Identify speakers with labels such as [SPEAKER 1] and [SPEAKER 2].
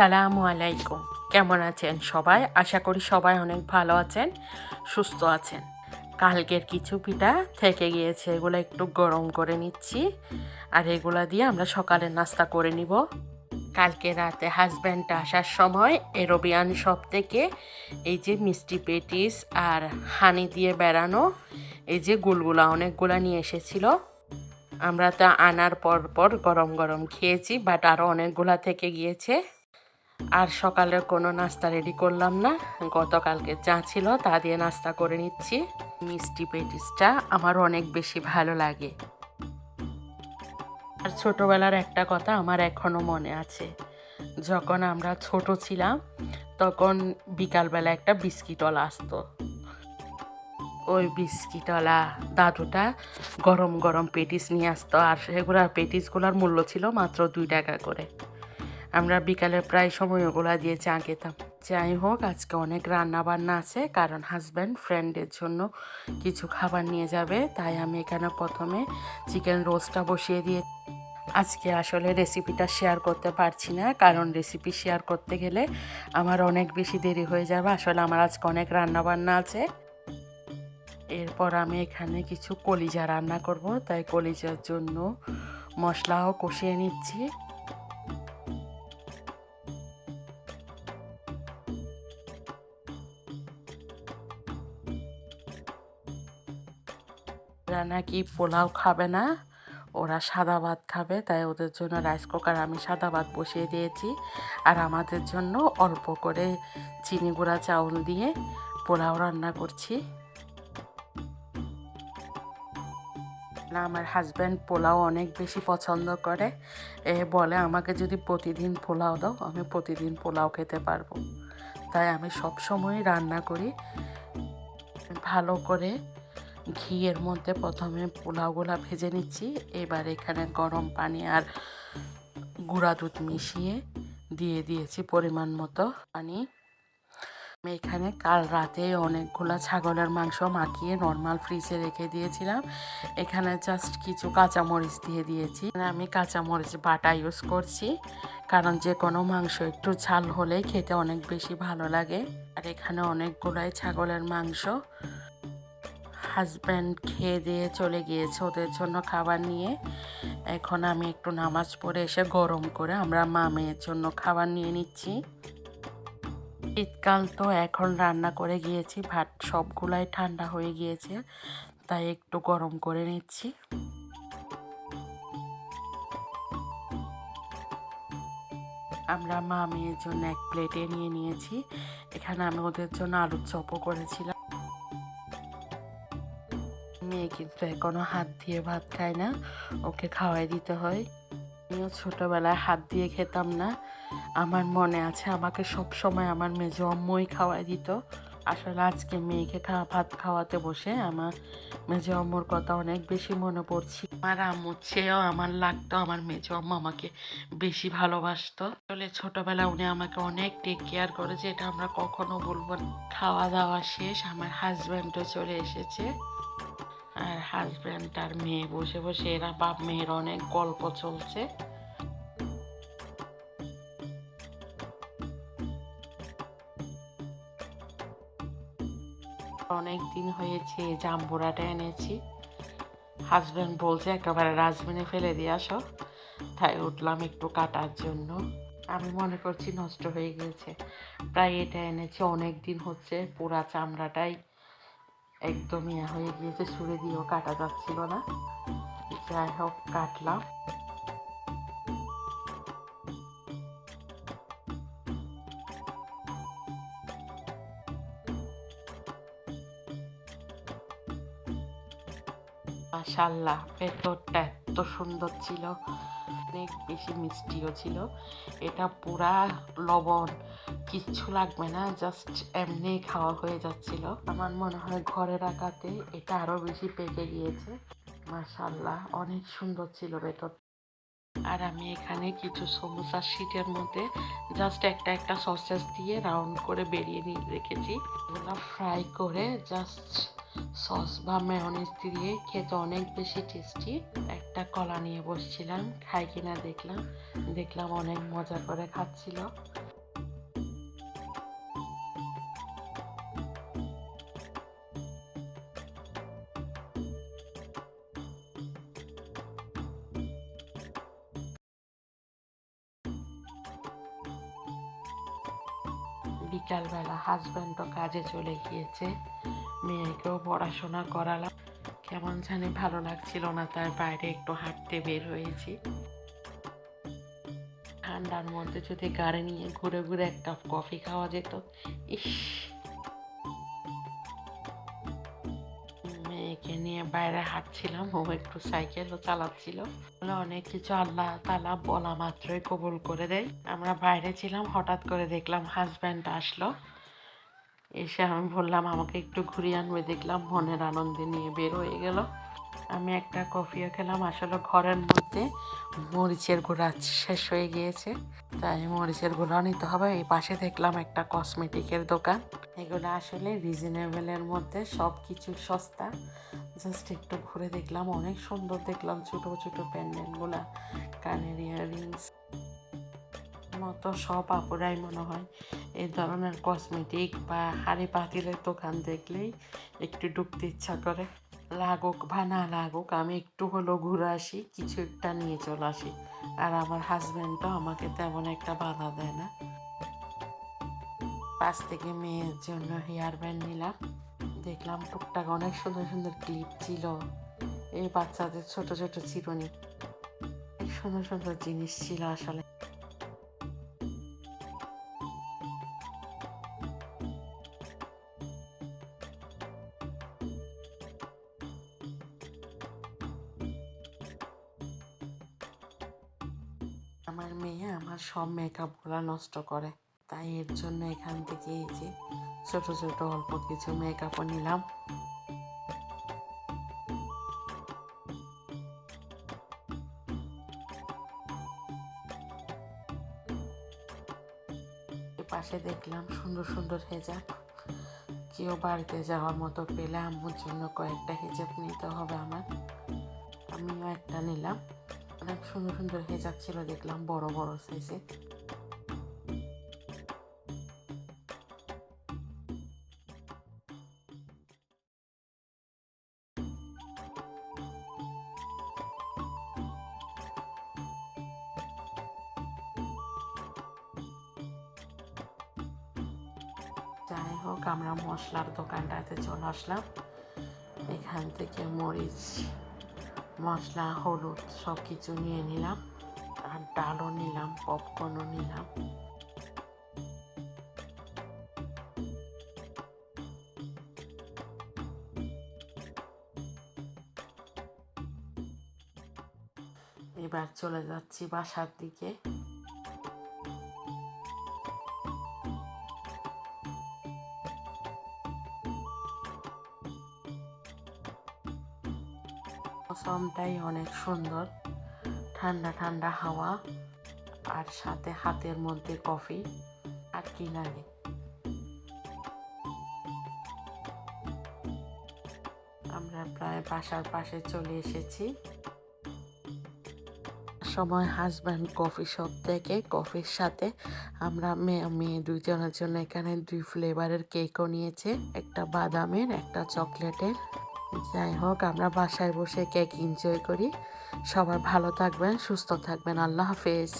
[SPEAKER 1] আসসালামু আলাইকুম। কেমন আছেন সবাই? আশা করি সবাই অনেক ভালো আছেন, সুস্থ আছেন। কালকের কিছু পিঠা থেকে গিয়েছে, এগুলো একটু গরম করে নিচ্ছি। আর এগুলা দিয়ে আমরা সকালের নাস্তা করে নিব। কালকে রাতে হাজব্যান্ড আসার সময় এরোবিয়ান শপ থেকে এই যে মিষ্টি পেটিস আর হানি দিয়ে বেড়ানো, এই যে গুলগুলা অনেকগুলা নিয়ে এসেছিল। আমরা তো আনার পর পর গরম গরম খেয়েছি বাট আরও অনেকগুলা থেকে গিয়েছে। আর সকালের কোনো নাস্তা রেডি করলাম না। গতকালকে যা ছিল তা দিয়ে নাস্তা করে নিচ্ছি। মিষ্টি পেটিসটা আমার অনেক বেশি ভালো লাগে। আর ছোটোবেলার একটা কথা আমার এখনও মনে আছে। যখন আমরা ছোট ছিলাম, তখন বিকালবেলা একটা বিস্কিটওয়ালা আসতো। ওই বিস্কিটওয়ালা দাদুটা গরম গরম পেটিস নিয়ে আসতো। আর সেগুলোর পেটিসগুলোর মূল্য ছিল মাত্র দুই টাকা করে। আমরা বিকালে প্রায় সময় ওগুলা দিয়ে চা খেতাম। যাই হোক, আজকে অনেক রান্না বান্না আছে, কারণ হাজব্যান্ড ফ্রেন্ডের জন্য কিছু খাবার নিয়ে যাবে, তাই আমি এখানে প্রথমে চিকেন রোস্টটা বসিয়ে দিয়ে আজকে আসলে রেসিপিটা শেয়ার করতে পারছি না, কারণ রেসিপি শেয়ার করতে গেলে আমার অনেক বেশি দেরি হয়ে যাবে। আসলে আমার আজকে অনেক রান্না বান্না আছে। এরপর আমি এখানে কিছু কলিজা রান্না করব, তাই কলিজার জন্য মশলাও কষিয়ে নিচ্ছি। ওরা নাকি পোলাও খাবে না, ওরা সাদা ভাত খাবে, তাই ওদের জন্য রাইস কুকার আমি সাদা ভাত বসিয়ে দিয়েছি। আর আমাদের জন্য অল্প করে চিনি গুঁড়া চাউল দিয়ে পোলাও রান্না করছি। না, আমার হাজব্যান্ড পোলাও অনেক বেশি পছন্দ করে। এ বলে, আমাকে যদি প্রতিদিন পোলাও দাও, আমি প্রতিদিন পোলাও খেতে পারব। তাই আমি সব সময় রান্না করি, ভালো করে ঘিয়ের মধ্যে প্রথমে পোলাওগুলা ভেজে নিচ্ছি। এবার এখানে গরম পানি আর গুঁড়া দুধ মিশিয়ে দিয়ে দিয়েছি পরিমাণ মতো পানি। আমি এখানে কাল রাতে অনেকগুলো ছাগলের মাংস মাখিয়ে নর্মাল ফ্রিজে রেখে দিয়েছিলাম। এখানে জাস্ট কিছু কাঁচামরিচ দিয়ে দিয়েছি। আমি কাঁচামরিচ বাটা ইউজ করছি, কারণ যে কোনো মাংস একটু ঝাল হলেই খেতে অনেক বেশি ভালো লাগে। আর এখানে অনেকগুলাই ছাগলের মাংস হাজব্যান্ড খেয়ে দিয়ে চলে গিয়েছে ওদের জন্য খাবার নিয়ে। এখন আমি একটু নামাজ পড়ে এসে গরম করে আমরা মা মেয়ের জন্য খাবার নিয়ে নিচ্ছি। শীতকাল তো এখন রান্না করে গিয়েছি, ভাত সবগুলাই ঠান্ডা হয়ে গিয়েছে, তাই একটু গরম করে নিচ্ছি। আমরা মা মেয়ের জন্য এক প্লেটে নিয়ে নিয়েছি, এখানে আমি ওদের জন্য আলুর চপও করেছিলাম। কিন্তু এখনও হাত দিয়ে ভাত খায় না। ওকে খাওয়াই দিতে হয়। আমিও ছোটোবেলায় হাত দিয়ে খেতাম না। আমার মনে আছে আমাকে সব সময় আমার মেজো আম্মুই খাওয়াই দিত। আসলে আজকে মেয়েকে খাওয়া ভাত খাওয়াতে বসে আমার মেজো আম্মুর কথা অনেক বেশি মনে পড়ছে। আমার আম্মুর চেয়েও আমার লাগতো, আমার মেজো আম্মু আমাকে বেশি ভালোবাসতো। আসলে ছোটোবেলা উনি আমাকে অনেক টেক কেয়ার করেছে এটা আমরা কখনো বলব। খাওয়া দাওয়া শেষ, আমার হাজব্যান্ডও চলে এসেছে। আর হাজব্যান্ড আর মেয়ে বসে বসে এরা বাপ মেয়ের অনেক গল্প চলছে। অনেক দিন হয়েছে, জাম্বুরাটা এনেছি। হাজব্যান্ড বলছে, একেবারে ডাস্টবিনে ফেলে দিয়ে আসো। তাই উঠলাম একটু কাটার জন্য। আমি মনে করছি নষ্ট হয়ে গিয়েছে প্রায় এটা এনেছি অনেক দিন হচ্ছে, পুরা চামড়াটাই একদম ইয়া হয়ে গিয়েছে সুরে দিয়েও কাটা যাচ্ছিল না। যাই হোক কাটলাম। মাশাল্লাহ ভেতরটা সুন্দর ছিল, অনেক বেশি মিষ্টিও ছিল। এটা পুরা লবণ, কিচ্ছু লাগবে না জাস্ট এমনি খাওয়া হয়ে যাচ্ছিল। আমার মনে হয় ঘরে রাখাতে এটা আরও বেশি পেকে গিয়েছে। মাশাল্লাহ অনেক সুন্দর ছিল ভেতর। আর আমি এখানে কিছু সমোসার শীটের মধ্যে জাস্ট একটা একটা সসেস দিয়ে রাউন্ড করে বেরিয়ে নিয়ে রেখেছি। এগুলো ফ্রাই করে জাস্ট সস বা মেয়নিজ দিয়ে খেতে অনেক বেশি টেস্টি একটা কলা নিয়ে বসছিলাম, খাই কিনা দেখলাম। দেখলাম অনেক মজা করে খাচ্ছিল। বিকালবেলা হাজব্যান্ডও কাজে চলে গিয়েছে। মেয়েকেও পড়াশোনা করালাম। কেমন জানি ভালো লাগছিল না, তার বাইরে একটু হাঁটতে বের হয়েছি। ঠান্ডার মধ্যে যদি গাড়ি নিয়ে ঘুরে ঘুরে এক কাপ কফি খাওয়া যেত, ইস! মেয়েকে নিয়ে বাইরে হাঁটছিলাম, ও একটু সাইকেলও চালাচ্ছিল। অনেক কিছু আল্লাহ তালা বলা মাত্রই কবুল করে দেয়। আমরা বাইরে ছিলাম, হঠাৎ করে দেখলাম হাজব্যান্ড আসলো। এসে আমি বললাম, আমাকে একটু ঘুরিয়ে আনবে। দেখলাম মনের আনন্দে নিয়ে বের হয়ে গেল। আমি একটা কফিও খেলাম। আসলে ঘরের মধ্যে মরিচের গুঁড়া শেষ হয়ে গিয়েছে। তাই মরিচের গুঁড়া নিতে হবে। এই পাশে দেখলাম একটা কসমেটিকের দোকান। এগুলো আসলে রিজনেবলের মধ্যে সব কিছু সস্তা। জাস্ট একটু ঘুরে দেখলাম। অনেক সুন্দর দেখলাম ছোটো ছোটো প্যান্ডেলগুলা। কানের ইয়াররিংস মতো সব আপুরাই মনে হয় এই ধরনের কসমেটিক বা হাড়ি পাতিলের দোকান দেখলেই একটু ঢুকতে ইচ্ছা করে। লাগুক বা না লাগুক, আমি একটু হলেও ঘুরে আসি, কিছু একটা নিয়ে চলে আসি। আর আমার হাজব্যান্ডও আমাকে তেমন একটা বাধা দেয় না। পাশ থেকে মেয়ের জন্য হেয়ার ব্যান্ড নিলাম। দেখলাম টুকটাক অনেক সুন্দর সুন্দর ক্লিপ ছিল এই বাচ্চাদের ছোট ছোট চিরুনি। সুন্দর সুন্দর জিনিস ছিল আসলে। সব মেকআপগুলো নষ্ট করে। তাই এর জন্য এখান থেকে এই যে ছোট ছোট অল্প কিছু মেকআপও নিলাম। পাশে দেখলাম সুন্দর সুন্দর হেজাব। কেউ বাড়িতে যাওয়ার মতো পেলে আম্মুর জন্য কয়েকটা হেজাব নিতে হবে আমার। আমিও একটা নিলাম। অনেক সুন্দর সুন্দর হেজাব ছিল দেখলাম, বড় বড় সাইজে যাই হোক, আমরা মশলার দোকানটাতে চলে আসলাম। এখান থেকে মরিচ মশলা, হলুদ সব কিছু নিয়ে নিলাম আর ডালও নিলাম পপকর্নও নিলাম। এবার চলে যাচ্ছি বাসার দিকে। মৌসমটাই অনেক সুন্দর। ঠান্ডা ঠান্ডা হাওয়া আর সাথে হাতের মধ্যে কফি আর কি লাগে আমরা প্রায় বাসার পাশে চলে এসেছি। সময় হাজব্যান্ড কফি শপ থেকে কফির সাথে আমরা মেয়ে মেয়ে দুইজনের জন্য এখানে দুই ফ্লেভারের কেকও নিয়েছে। একটা বাদামের, একটা চকলেটের যাই হোক আমরা বাসায় বসে কেক এনজয় করি। সবাই ভালো থাকবেন, সুস্থ থাকবেন। আল্লাহ হাফেজ।